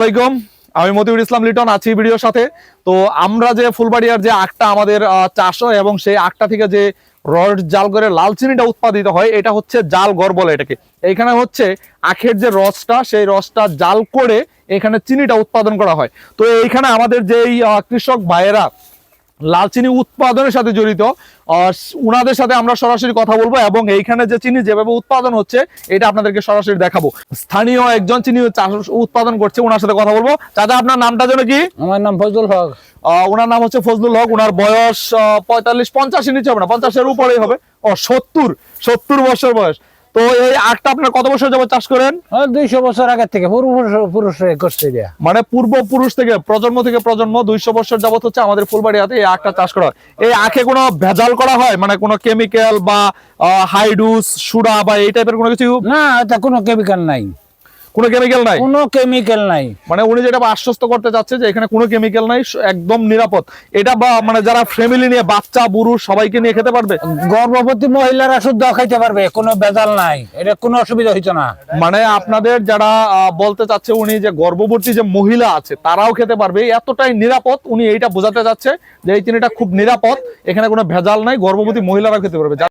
আসসালামাইকুম আমি মতিউর ইসলাম লিটন, আছি ভিডিওর সাথে। তো আমরা যে ফুলবাড়িয়ার যে আখটা আমাদের চাষ হয় এবং সেই আখটা থেকে যে রড জাল করে লাল চিনিটা উৎপাদিত হয়, এটা হচ্ছে জাল গড় বলে এটাকে। এখানে হচ্ছে আখের যে রসটা, সেই রসটা জাল করে এখানে চিনিটা উৎপাদন করা হয়। তো এইখানে আমাদের যেই কৃষক ভাইয়েরা লাল চিনি উৎপাদনের সাথে জড়িত। উনাদের সাথে আমরা সরাসরি কথা বলব এবং এইখানে যে চিনি যেভাবে উৎপাদন হচ্ছে এটা আপনাদেরকে সরাসরি দেখাবো। স্থানীয় একজন চিনি চাষ উৎপাদন করছে ওনার সাথে কথা বলব। চাচা আপনার নামটা যেন কি? আমার নাম ফজল হক। ওনার নাম হচ্ছে ফজলুল হক। ওনার বয়স পঁয়তাল্লিশ পঞ্চাশের নিচে হবে না পঞ্চাশের উপরেই হবে। ও সত্তর সত্তর বছর বয়স। তো এই আখটা আপনার কত বছর যাবত চাষ করেন? দুইশো বছর আগের থেকে পূর্বপুরুষ পুরুষ করছে মানে পূর্বপুরুষ থেকে প্রজন্ম থেকে প্রজন্ম দুইশো বছর যাবত হচ্ছে আমাদের ফুলবাড়িয়াতে এই আখটা চাষ করা হয়। এই আখে কোনো ভেজাল করা হয়? মানে কোনো কেমিক্যাল বা হাইডুস সুরা বা এই টাইপের কোনো কিছু? না এটা কোনো কেমিক্যাল নাই। কোনো কেমিক্যাল নাই? কোনো কেমিক্যাল নাই। মানে উনি যেটা আশ্বস্ত করতে চাচ্ছে যে এখানে কোনো কেমিক্যাল নাই একদম নিরাপদ। এটা বা মানে যারা ফ্যামিলি নিয়ে বাচ্চা বুড়ো সবাইকে নিয়ে খেতে পারবে? গর্ভবতী মহিলারা শুদ্ধ খাইতে পারবে কোনো বেজাল নাই। এটা কোনো অসুবিধা হইতো না। মানে আপনাদের যারা বলতে চাচ্ছে উনি যে গর্ভবতী যে মহিলা আছে তারাও খেতে পারবে। এতটাই নিরাপদ উনি এইটা বোঝাতে চাচ্ছে যে এই চিনিটা খুব নিরাপদ। এখানে কোনো ভেজাল নাই গর্ভবতী মহিলারাও খেতে পারবে।